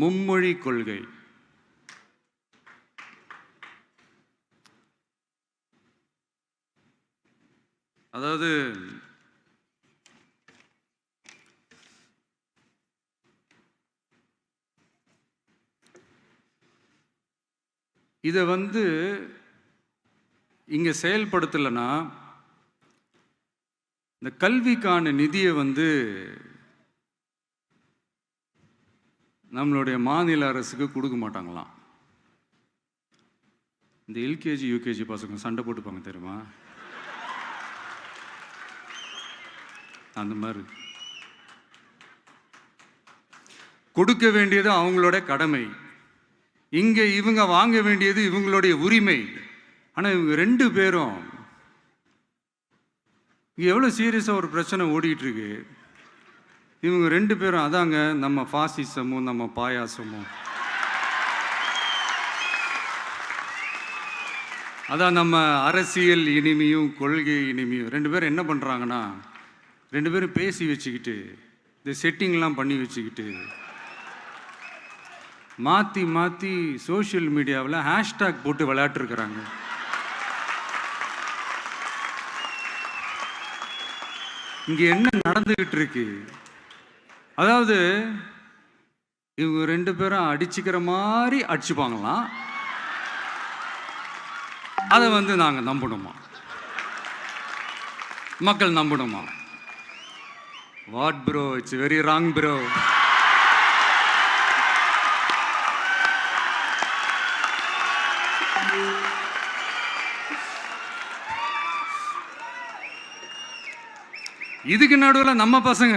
மும்மொழி கொள்கை. அதாவது இதை வந்து இங்கே செயல்படுத்தலைன்னா இந்த கல்விக்கான நிதியை வந்து நம்மளுடைய மாநில அரசுக்கு கொடுக்க மாட்டாங்களாம். இந்த எல்கேஜி யூகேஜி பசங்க சண்டை போட்டுப்பாங்க தெரியுமா? அந்த மாதிரி. கொடுக்க வேண்டியது அவங்களோட கடமை. இங்கே இவங்க வாங்க வேண்டியது இவங்களுடைய உரிமை. ஆனால் இவங்க ரெண்டு பேரும் இங்கே எவ்வளோ சீரியஸாக ஒரு பிரச்சனை ஓடிக்கிட்டு இருக்கு? இவங்க ரெண்டு பேரும் அதாங்க நம்ம ஃபாசிசமும் நம்ம பாயாசமும். அதான் நம்ம அரசியல் இனிமையும் கொள்கை இனிமையும். ரெண்டு பேரும் என்ன பண்ணுறாங்கன்னா ரெண்டு பேரும் பேசி வச்சுக்கிட்டு இந்த செட்டிங்லாம் பண்ணி வச்சுக்கிட்டு மாற்றி மாற்றி சோஷியல் மீடியாவில் ஹேஷ்டேக் போட்டு விளையாட்டுருக்குறாங்க. இங்கே என்ன நடந்துக்கிட்டு இருக்கு அதாவது இவங்க ரெண்டு பேரும் அடிச்சுக்கிற மாதிரி அடிச்சுப்பாங்களாம் அதை வந்து நாங்கள் நம்பணுமா? மக்கள் நம்பணுமா? What bro it's very wrong bro. இதுக்கு நடுவில் நம்ம பசங்க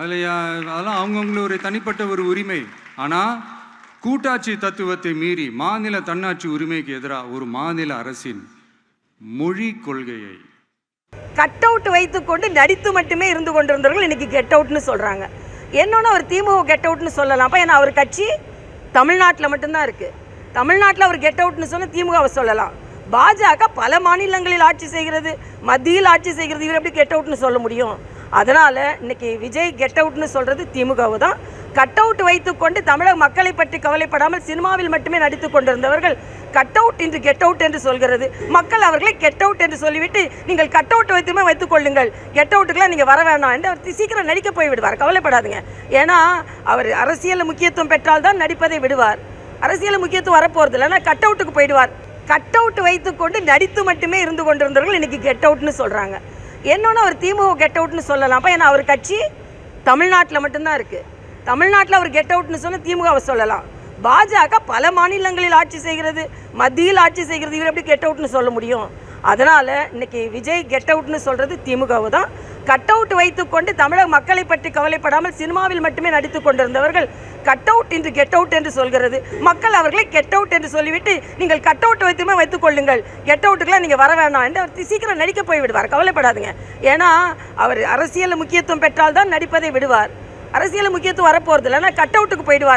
அதில் அதெல்லாம் அவங்கவுங்களுடைய தனிப்பட்ட ஒரு உரிமை. ஆனால் கூட்டாட்சி தத்துவத்தை மீறி மாநில தன்னாட்சி உரிமைக்கு எதிராக ஒரு மாநில அரசின் மொழி கொள்கையை. கட் அவுட் வைத்துக்கொண்டு நடித்து மட்டுமே இருந்து கொண்டிருந்தவர்கள் இன்னைக்கு கெட் அவுட்னு சொல்கிறாங்க என்னன்னா ஒரு திமுக கெட் அவுட்னு சொல்லலாம்ப்பா ஏன்னா அவர் கட்சி தமிழ்நாட்டில் மட்டும்தான் இருக்குது தமிழ்நாட்டில் அவர் கெட் அவுட்னு சொன்னால் திமுகவை சொல்லலாம். பாஜக பல மாநிலங்களில் ஆட்சி செய்கிறது மத்தியில் ஆட்சி செய்கிறது இவர் எப்படி கெட் அவுட்னு சொல்ல முடியும்? அதனால் இன்றைக்கி விஜய் கெட் அவுட்னு சொல்கிறது திமுகவு தான். கட் அவுட் வைத்துக்கொண்டு தமிழக மக்களை பற்றி கவலைப்படாமல் சினிமாவில் மட்டுமே நடித்து கொண்டிருந்தவர்கள் கட் அவுட் இன்று கெட் அவுட் என்று சொல்கிறது. மக்கள் அவர்களை கெட் அவுட் என்று சொல்லிவிட்டு நீங்கள் கட் அவுட் வைத்துமே வைத்துக் கொள்ளுங்கள். கெட் அவுட்டுக்கெல்லாம் நீங்கள் வர வேணாம். என்று அவர் சீக்கிரம் நடிக்க போய் விடுவார். கவலைப்படாதுங்க. ஏன்னா அவர் அரசியல் முக்கியத்துவம் பெற்றால் தான் நடிப்பதை விடுவார். அரசியல் முக்கியத்துவம் வரப்போகிறது இல்லைன்னா கட் அவுட்டுக்கு போயிடுவார். கட் அவுட் வைத்துக்கொண்டு நடித்து மட்டுமே இருந்து கொண்டிருந்தவர்கள் இன்றைக்கி கெட் அவுட்னு சொல்கிறாங்க என்னன்னா அவர் திமுக கெட் அவுட்னு சொல்லலாம். அப்போ ஏன்னா அவர் கட்சி தமிழ்நாட்டில் மட்டும்தான் இருக்குது தமிழ்நாட்டில் அவர் கெட் அவுட்னு திமுக திமுகவை சொல்லலாம். பாஜக பல மாநிலங்களில் ஆட்சி செய்கிறது மத்தியில் ஆட்சி செய்கிறது இவர் எப்படி கெட் அவுட்னு சொல்ல முடியும்? அதனால் இன்னைக்கு விஜய் கெட் அவுட்னு சொல்கிறது திமுகவு தான். கட் அவுட் வைத்துக்கொண்டு தமிழக மக்களை பற்றி கவலைப்படாமல் சினிமாவில் மட்டுமே நடித்து கொண்டிருந்தவர்கள் கட் அவுட் என்று கெட் அவுட் என்று சொல்கிறது. மக்கள் அவர்களை கெட் அவுட் என்று சொல்லிவிட்டு நீங்கள் கட் அவுட் வைத்துமே வைத்துக் கொள்ளுங்கள். கெட் அவுட்டுக்கெல்லாம் நீங்கள் வர வேணாம். என்று அவர் சீக்கிரம் நடிக்க போய் விடுவார். கவலைப்படாதுங்க. ஏன்னா அவர் அரசியல் முக்கியத்துவம் பெற்றால் தான் நடிப்பதை விடுவார். அரசியல் முக்கியத்துவம் வரப்போகிறது இல்லைன்னா கட் அவுட்டுக்கு போயிடுவார்.